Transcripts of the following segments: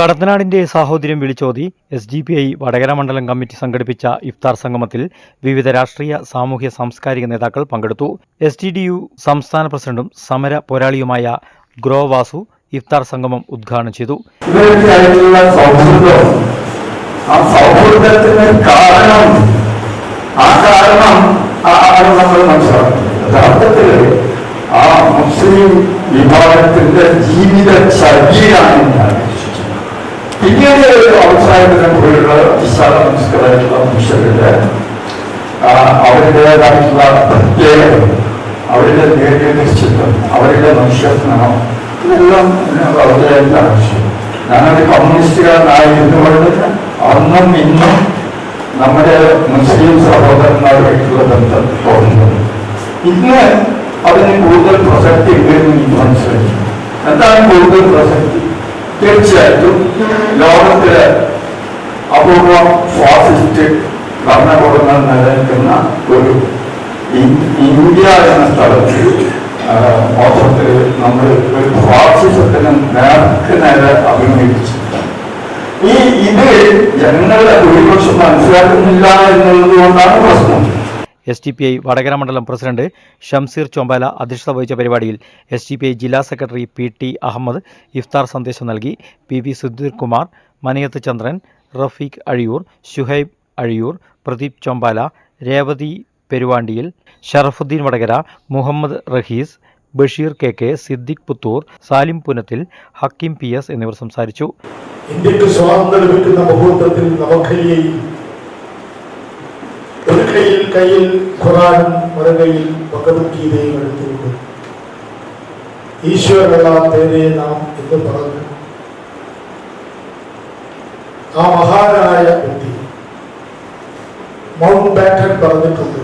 കടത്തനാടിന്റെ സാഹോദര്യം വിളിച്ചോതി S D P I Vadakara മണ്ഡലം committee സംഘടിപ്പിച്ച ഇഫ്താർ സംഗമത്തിൽ വിവിധ രാഷ്ട്രീയ സാമൂഹ്യ സാംസ്കാരിക നേതാക്കൾ പങ്കെടുത്തു. എസ് ടി ഡി യു സംസ്ഥാന പ്രസിഡന്റും സമര പോരാളിയുമായ ഗ്രോ വാസു ഇഫ്താർ സംഗമം ഉദ്ഘാടനം ചെയ്തു. ആ മുസ്ലിം വിഭാഗത്തിന്റെ ജീവിത വിശ്വസിക്കുന്നത്. അവസാനത്തിന് പോലുള്ള വിശാല മനസ്കരായിട്ടുള്ള മനുഷ്യരുടെ അവരുടേതായിട്ടുള്ള പ്രത്യേകത അവരുടെ ദീർഘനിശ്ചിതം അവരുടെ മനുഷ്യത്വം ഇതെല്ലാം വളരെ ആവശ്യം ഞാനൊരു കമ്മ്യൂണിസ്റ്റുകാരനായിരുന്നുകൊണ്ട് അന്നും ഇന്നും നമ്മുടെ മുസ്ലിം സഹോദരന്മാരുമായിട്ടുള്ള ബന്ധം തോന്നുന്നത്. ഇന്ന് അതിന് കൂടുതൽ പ്രസക്തി ഉണ്ടെന്ന് എനിക്ക് മനസ്സിലായി. എന്താണ് കൂടുതൽ പ്രസക്തി? തീർച്ചയായിട്ടും ലോകത്തിലെ അപൂർവം ഫാസിസ്റ്റ് ഭരണകൂടങ്ങൾ നിലനിൽക്കുന്ന ഒരു ഇന്ത്യ എന്ന സ്ഥലത്ത് മൊത്തത്തിൽ നമ്മൾ ഒരു ഫാസിസത്തിന് നേർക്ക് നേരെ അഭിമുഖിച്ചു ഈ ഇത് ജനങ്ങളുടെ ഭൂരിപക്ഷം മനസ്സിലാക്കുന്നില്ല എന്നുള്ളത് കൊണ്ടാണ് പ്രശ്നം. S T P I Vadakara മണ്ഡലം പ്രസിഡന്റ് ഷംസീർ ചൊമ്പാല അധ്യക്ഷത വഹിച്ച പരിപാടിയിൽ എസ് ടി പി ഐ ജില്ലാ സെക്രട്ടറി പി ടി അഹമ്മദ് ഇഫ്താർ സന്ദേശം നൽകി. P V Sudheer Kumar Maniyath Chandran Rafeeq Azhiyur Shuhaib Azhiyur Pradeep Chombala Revathi പെരുവാണ്ടിയിൽ Sharafudheen Vadakara Muhammed Rahees Basheer K K Siddique Puthur Salim Punathil Hakkim P S എന്നിവർ സംസാരിച്ചു. ഇന്ത്യയ്ക്ക് സ്വാതന്ത്ര്യം ലഭിക്കുന്ന മുഹൂർത്തത്തിൽ നമുക്കൈയിൽ കൈയിൽ കയ്യിൽ ഖുറാനും മുറകയിൽ ഭഗവത്ഗീതയും എടുത്തുകൊണ്ട് പേരെ നാം എന്ന് പറഞ്ഞു. ആ മഹാനായ വ്യക്തി മൗണ്ട് ബാറ്റൻ പറഞ്ഞിട്ടുണ്ട്.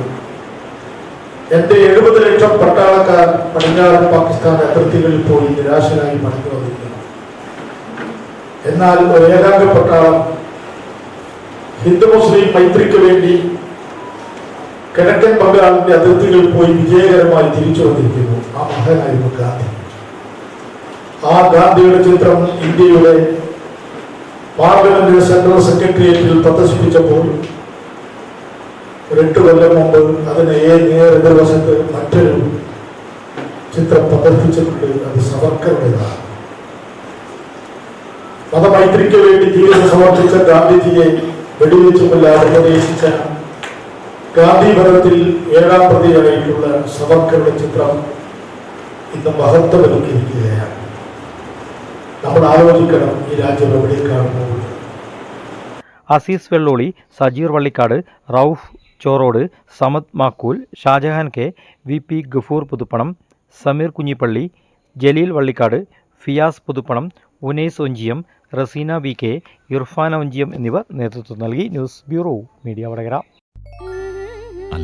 എന്റെ എഴുപത് ലക്ഷം പട്ടാളക്കാർ പടിഞ്ഞാറൻ പാകിസ്ഥാൻ അതിർത്തികളിൽ പോയി നിരാശനായി മടങ്ങി വന്നിരിക്കുന്നു എന്നാൽ ഒരു ഏകാംഗ പട്ടാളം ഹിന്ദു മുസ്ലിം മൈത്രിക്ക് വേണ്ടി കിഴക്കൻ ബംഗാളിന്റെ അതിർത്തികളിൽ പോയി വിജയകരമായി തിരിച്ചു വന്നിരിക്കുന്നു ആ മഹാനായിരുന്നു ഗാന്ധി. ആ ഗാന്ധിയുടെ ചിത്രം ഇന്ത്യയുടെ പാർലമെന്റ് സെൻട്രൽ സെക്രട്ടേറിയറ്റിൽ പ്രദർശിപ്പിച്ചപ്പോൾ എട്ട് കൊല്ലം മുമ്പ് അതിന് എതിർവശത്ത് മറ്റൊരു ചിത്രം പ്രദർശിപ്പിച്ചിട്ടുണ്ട്. അത് സവർക്കറുടേതാണ്. മതമൈത്രിക്ക് വേണ്ടി ജീവിതം സമർപ്പിച്ച ഗാന്ധിജിയെ വെടിവെച്ചു കൊല്ലാതെ ഉപദേശിച്ച ഗാന്ധി മതത്തിൽ ഏഴാം പ്രതിയായിട്ടുള്ള സവർക്കറുടെ ചിത്രം ഇന്ന് മഹത്വവൽക്കരിക്കുകയാണ്. നമ്മൾ ആലോചിക്കണം ഈ രാജ്യം എവിടേക്കാണ് പോകുന്നത് Azeez Vellolli Sajeer Vallikkad Rauf Chorode Samad Makkool Shajahan K V P Gafoor Puthuppanam Sameer Kunhippalli Jaleel Vallikkad Fiyas Puthuppanam Unais Onchiyam Raseena V K Irfana Onchiyam എന്നിവർ നേതൃത്വം നൽകി ന്യൂസ് ബ്യൂറോ മീഡിയ വടകര.